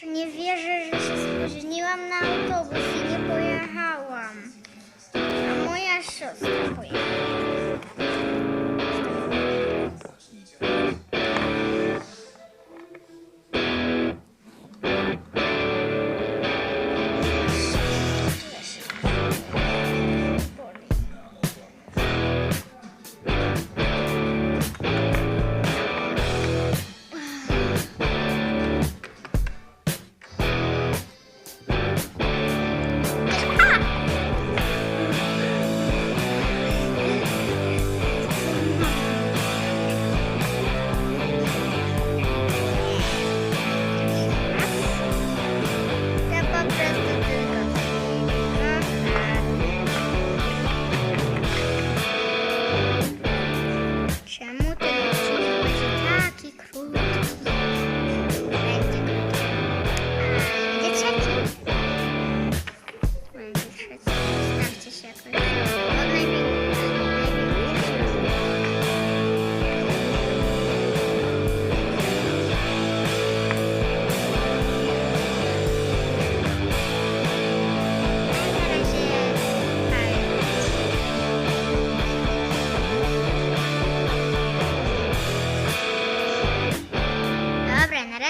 Nie wierzę, że się spóźniłam na autobus i nie pojechałam. A moja siostra pojechała.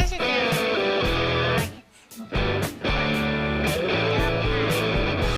parece que